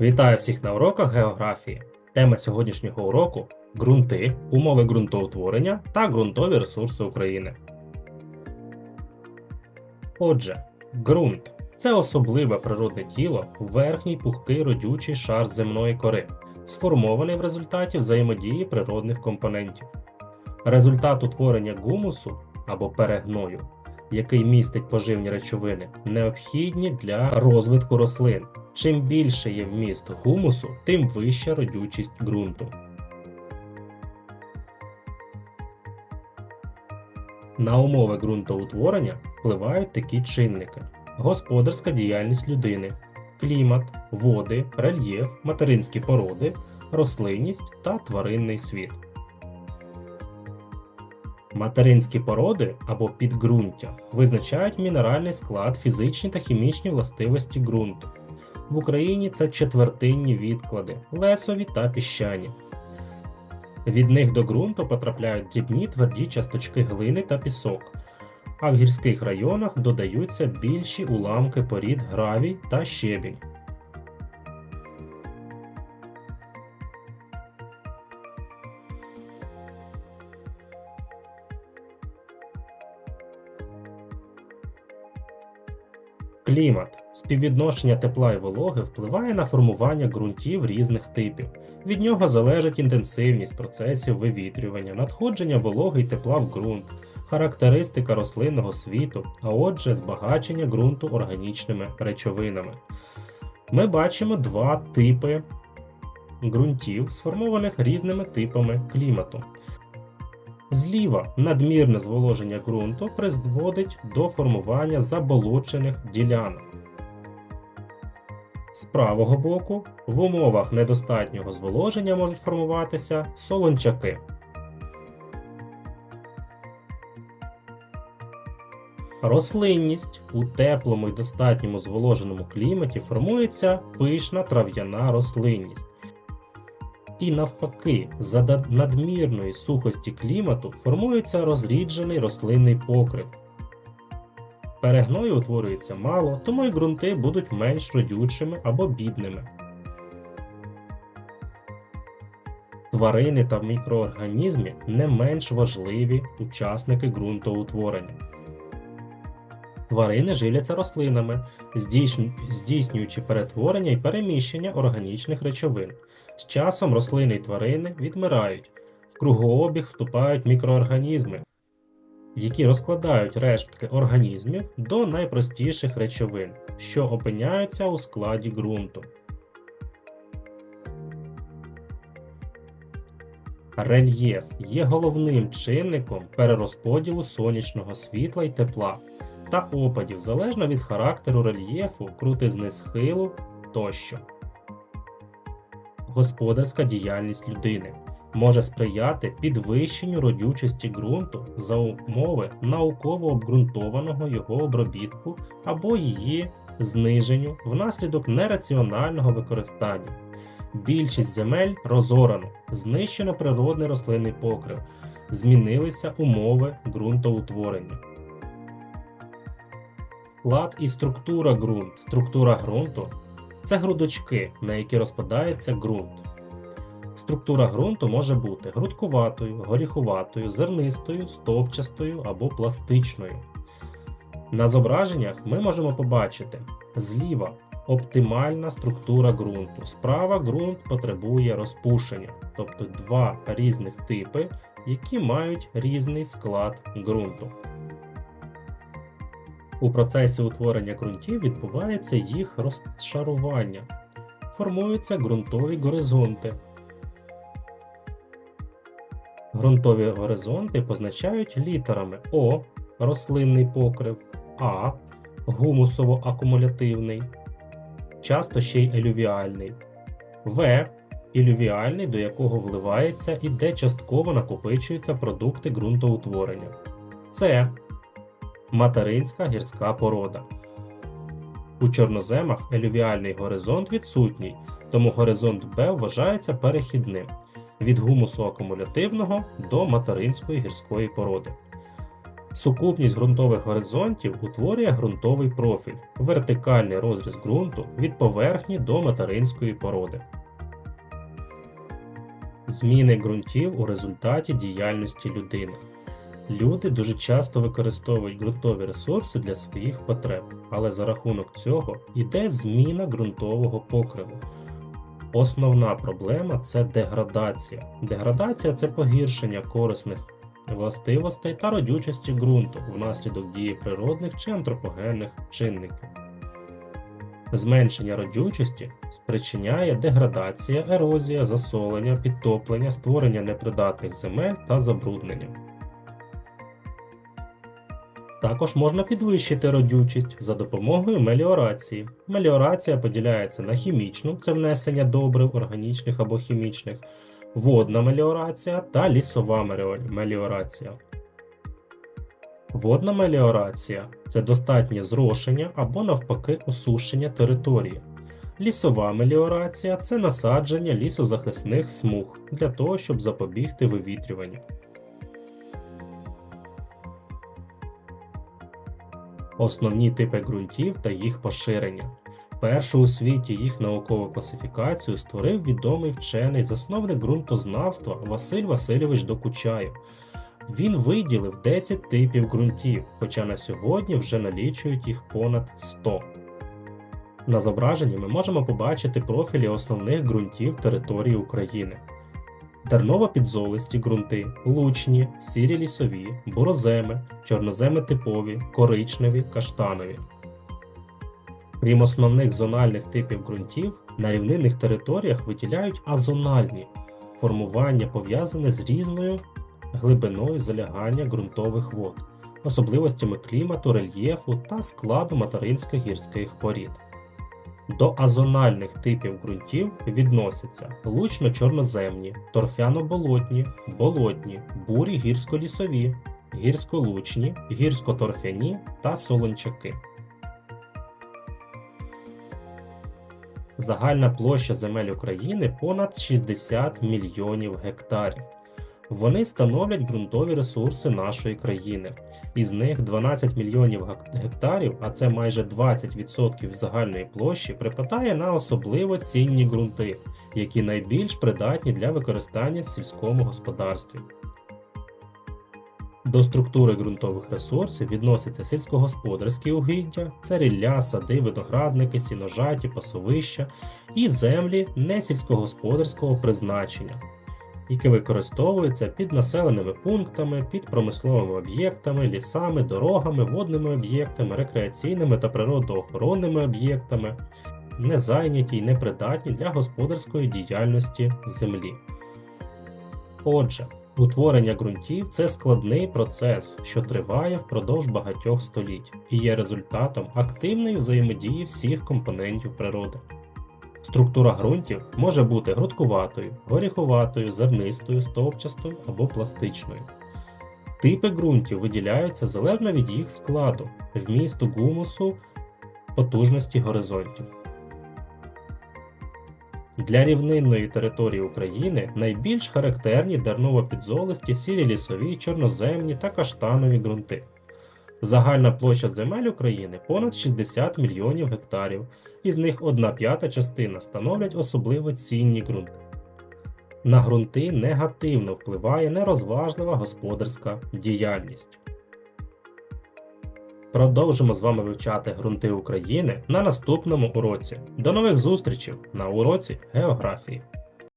Вітаю всіх на уроках географії. Тема сьогоднішнього уроку ґрунти, умови ґрунтоутворення та ґрунтові ресурси України. Отже, ґрунт це особливе природне тіло, верхній пухкий родючий шар земної кори, сформований в результаті взаємодії природних компонентів. Результат утворення гумусу або перегною, який містить поживні речовини, необхідні для розвитку рослин. Чим більше є вміст гумусу, тим вища родючість ґрунту. На умови ґрунтоутворення впливають такі чинники: господарська діяльність людини, клімат, води, рельєф, материнські породи, рослинність та тваринний світ. Материнські породи або підґрунтя визначають мінеральний склад, фізичні та хімічні властивості ґрунту. В Україні це четвертинні відклади, лесові та піщані. Від них до ґрунту потрапляють дрібні тверді часточки глини та пісок, а в гірських районах додаються більші уламки порід гравій та щебінь. Клімат. Співвідношення тепла і вологи впливає на формування ґрунтів різних типів. Від нього залежить інтенсивність процесів вивітрювання, надходження вологи й тепла в ґрунт, характеристика рослинного світу, а отже, збагачення ґрунту органічними речовинами. Ми бачимо два типи ґрунтів, сформованих різними типами клімату. Зліва надмірне зволоження ґрунту призводить до формування заболочених ділянок. З правого боку в умовах недостатнього зволоження можуть формуватися солончаки. Рослинність у теплому і достатньому зволоженому кліматі формується пишна трав'яна рослинність. І навпаки, за надмірної сухості клімату формується розріджений рослинний покрив. Перегною утворюється мало, тому й ґрунти будуть менш родючими або бідними. Тварини та мікроорганізми не менш важливі учасники ґрунтоутворення. Тварини живляться рослинами, здійснюючи перетворення і переміщення органічних речовин. З часом рослини й тварини відмирають, в кругообіг вступають мікроорганізми, які розкладають рештки організмів до найпростіших речовин, що опиняються у складі ґрунту. Рельєф є головним чинником перерозподілу сонячного світла й тепла та опадів залежно від характеру рельєфу, крутизни схилу тощо. Господарська діяльність людини може сприяти підвищенню родючості ґрунту за умови науково обґрунтованого його обробітку або її зниженню внаслідок нераціонального використання. Більшість земель розорано, знищено природний рослинний покрив, змінилися умови ґрунтоутворення. Склад і структура ґрунт. Структура ґрунту це грудочки, на які розпадається ґрунт. Структура ґрунту може бути грудкуватою, горіхуватою, зернистою, стовпчастою або пластичною. На зображеннях ми можемо побачити зліва оптимальна структура ґрунту. Справа ґрунт потребує розпушення, тобто два різних типи, які мають різний склад ґрунту. У процесі утворення ґрунтів відбувається їх розшарування. Формуються ґрунтові горизонти. Ґрунтові горизонти позначають літерами О рослинний покрив, А гумусово-акумулятивний, часто ще й елювіальний, В ілювіальний, до якого вливається і де частково накопичуються продукти ґрунтоутворення, С материнська гірська порода. У чорноземах елювіальний горизонт відсутній, тому горизонт Б вважається перехідним від гумусу акумулятивного до материнської гірської породи. Сукупність ґрунтових горизонтів утворює ґрунтовий профіль, вертикальний розріз ґрунту від поверхні до материнської породи. Зміни ґрунтів у результаті діяльності людини. Люди дуже часто використовують ґрунтові ресурси для своїх потреб, але за рахунок цього йде зміна ґрунтового покриву. Основна проблема це деградація. Деградація це погіршення корисних властивостей та родючості ґрунту внаслідок дії природних чи антропогенних чинників. Зменшення родючості спричиняє деградація, ерозія, засолення, підтоплення, створення непридатних земель та забруднення. Також можна підвищити родючість за допомогою меліорації. Меліорація поділяється на хімічну це внесення добрив органічних або хімічних, водна меліорація та лісова меліорація. Водна меліорація це достатнє зрошення або навпаки осушення території. Лісова меліорація це насадження лісозахисних смуг для того, щоб запобігти вивітрюванню. Основні типи ґрунтів та їх поширення. Першу у світі їх наукову класифікацію створив відомий вчений засновник ґрунтознавства Василь Васильович Докучаєв. Він виділив 10 типів ґрунтів, хоча на сьогодні вже налічують їх понад 100. На зображенні ми можемо побачити профілі основних ґрунтів території України. Терново-підзолисті ґрунти, лучні, сірі лісові, бороземи, чорноземи типові, коричневі, каштанові. Крім основних зональних типів ґрунтів, на рівнинних територіях виділяють азональні формування пов'язане з різною глибиною залягання ґрунтових вод, особливостями клімату, рельєфу та складу материнських гірських порід. До азональних типів ґрунтів відносяться лучно-чорноземні, торфяно-болотні, болотні, бурі гірсько-лісові, гірськолучні, гірсько-торфяні та солончаки. Загальна площа земель України понад 60 мільйонів гектарів. Вони становлять ґрунтові ресурси нашої країни. Із них 12 мільйонів гектарів, а це майже 20% загальної площі, припадає на особливо цінні ґрунти, які найбільш придатні для використання в сільському господарстві. До структури ґрунтових ресурсів відносяться сільськогосподарські угіддя, це рілля, сади, виноградники, сіножаті, пасовища і землі несільськогосподарського призначення, які використовуються під населеними пунктами, під промисловими об'єктами, лісами, дорогами, водними об'єктами, рекреаційними та природоохоронними об'єктами, незайняті й непридатні для господарської діяльності землі. Отже, утворення ґрунтів це складний процес, що триває впродовж багатьох століть і є результатом активної взаємодії всіх компонентів природи. Структура ґрунтів може бути грудкуватою, горіховатою, зернистою, стовпчастою або пластичною. Типи ґрунтів виділяються залежно від їх складу, вмісту гумусу, потужності горизонтів. Для рівнинної території України найбільш характерні дерново-підзолисті, сірі лісові, чорноземні та каштанові ґрунти. Загальна площа земель України понад 60 мільйонів гектарів, із них 1 п'ята частина становлять особливо цінні ґрунти. На ґрунти негативно впливає нерозважлива господарська діяльність. Продовжимо з вами вивчати ґрунти України на наступному уроці. До нових зустрічей на уроці географії.